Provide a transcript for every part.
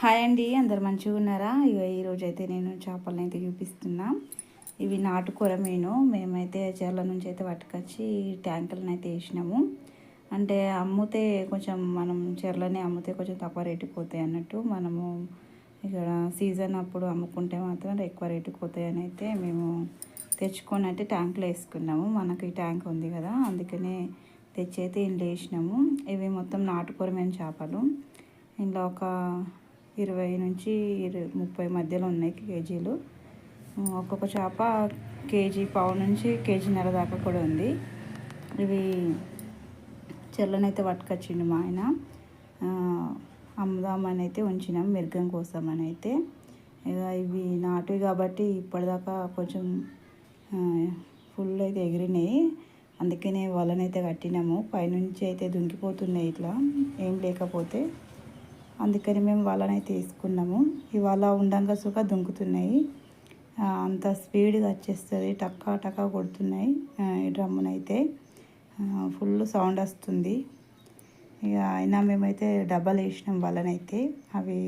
Hi అండి అందరు మంచిగా ఉన్నారా? ఇక ఈరోజు అయితే నేను చేపలను అయితే చూపిస్తున్నా. ఇవి నాటుకూర మీను. మేమైతే చెర్ల నుంచి అయితే పట్టుకొచ్చి ట్యాంకులను అయితే వేసినాము. అంటే అమ్ముతే కొంచెం మనం చెర్లనే అమ్ముతే కొంచెం తక్కువ రేటుకి పోతాయి అన్నట్టు మనము ఇక్కడ సీజన్ అప్పుడు అమ్ముకుంటే మాత్రం ఎక్కువ రేటుకి పోతాయి అని అయితే మేము తెచ్చుకొని అయితే ట్యాంకులో వేసుకున్నాము. మనకి ఈ ట్యాంక్ ఉంది కదా అందుకనే తెచ్చి అయితే ఇంట్లో వేసినాము. ఇవి మొత్తం నాటుకూరమైన చేపలు. ఇందులో ఒక ఇరవై నుంచి ఇరవై ముప్పై మధ్యలో ఉన్నాయి కేజీలు. ఒక్కొక్క చేప కేజీ పావు నుంచి కేజీన్నర దాకా కూడా ఉంది. ఇవి చెల్లనైతే పట్టుకొచ్చిండు మా ఆయన. అమ్ముదామని అయితే ఉంచినాం మిర్గం కోసం అని అయితే ఇక ఇవి నాటువి కాబట్టి ఇప్పటిదాకా కొంచెం ఫుల్ అయితే ఎగిరినాయి. అందుకనే వలనైతే కట్టినాము. పైనుంచి అయితే దుంకిపోతున్నాయి ఇట్లా. ఏం లేకపోతే అందుకని మేము వాళ్ళనైతే వేసుకున్నాము ఇవాళ ఉండంగా సుఖ దుంకుతున్నాయి. అంత స్పీడ్గా వచ్చేస్తుంది. టక్కా టక్కా కొడుతున్నాయి ఈ డ్రమ్మునైతే. ఫుల్ సౌండ్ వస్తుంది. ఇక అయినా మేమైతే డబ్బాలు వేసినాం వాళ్ళనైతే. అవి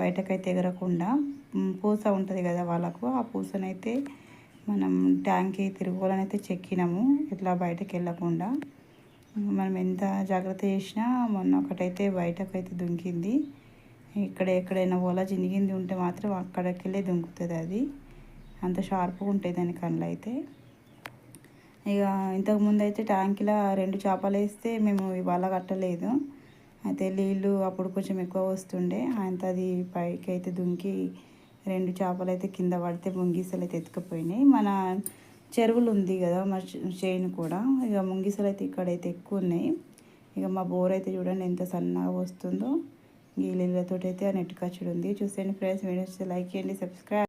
బయటకైతే ఎగరకుండా. పూస ఉంటుంది కదా వాళ్ళకు ఆ పూసనైతే మనం ట్యాంక్కి తిరుగుకోవాలని చెక్కినాము. ఇట్లా బయటకు వెళ్ళకుండా మనం ఎంత జాగ్రత్త చేసినా మొన్న ఒకటైతే బయటకు అయితే దుంకింది. ఇక్కడ ఎక్కడైనా ఓలా చినిగింది ఉంటే మాత్రం అక్కడికి వెళ్ళి దుంకుతుంది అది. అంత షార్ప్గా ఉంటాయి దాని కళ్ళు అయితే ఇక ఇంతకుముందు అయితే ట్యాంక్లో రెండు చేపలు వేస్తే మేము ఇవాళ కట్టలేదు. అయితే నీళ్ళు అప్పుడు కొంచెం ఎక్కువ వస్తుండే. అంత అది పైకి అయితే దుంకి రెండు చేపలు అయితే కింద పడితే ముంగిసలు అయితే ఎత్తుకుపోయినాయి. మన చెరువులు ఉంది కదా మా చేను కూడా. ఇక ముంగిసలు అయితే ఇక్కడైతే ఎక్కువ ఉన్నాయి ఇక మా బోర్ అయితే చూడండి ఎంత సన్నగా వస్తుందో. గీళ్ళతో అయితే ఆ నెట్ కచ్చడు ఉంది చూసేయండి ఫ్రెండ్స్ వీడియోస్ లైక్ చేయండి సబ్స్క్రైబ్